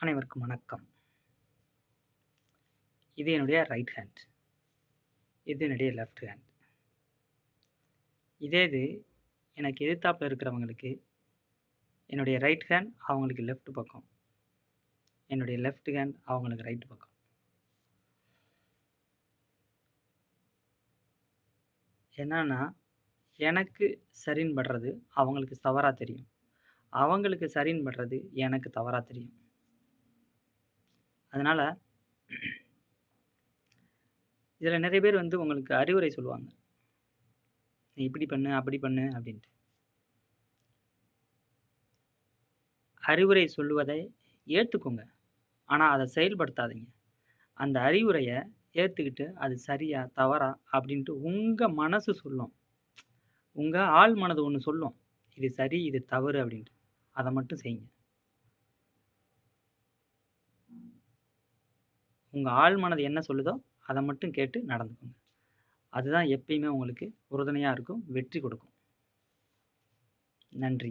அனைவருக்கும் வணக்கம். இது என்னுடைய ரைட் ஹேண்ட் இது என்னுடைய லெஃப்ட் ஹேண்ட் இதே இது எனக்கு எதிர்த்தாப்பில் இருக்கிறவங்களுக்கு என்னுடைய ரைட் ஹேண்ட் அவங்களுக்கு லெஃப்ட் பக்கம். என்னுடைய லெஃப்ட் ஹேண்ட் அவங்களுக்கு ரைட் பக்கம். என்னன்னா எனக்கு சரின்னு படுறது அவங்களுக்கு தவறாக தெரியும். அவங்களுக்கு சரின்னு படுறது எனக்கு தவறாக தெரியும். அதனால் இதில் நிறைய பேர் வந்து உங்களுக்கு அறிவுரை சொல்லுவாங்க. நீ இப்படி பண்ணு அப்படி பண்ணு அப்படின்ட்டு. அறிவுரை சொல்லுவதை ஏற்றுக்கோங்க ஆனால் அதை செயல்படுத்தாதீங்க. அந்த அறிவுரையை ஏற்றுக்கிட்டு அது சரியா தவறா அப்படின்ட்டு உங்கள் மனசு சொல்லும். உங்கள் ஆள் மனது ஒன்று சொல்லும். இது சரி இது தவறு அப்படின்ட்டு. அதை மட்டும் செய்யுங்க. உங்கள் ஆள் மனது என்ன சொல்லுதோ அதை மட்டும் கேட்டு நடந்துக்கோங்க. அதுதான் எப்பயுமே உங்களுக்கு உறுதுணையாக இருக்கும் வெற்றி கொடுக்கும். நன்றி.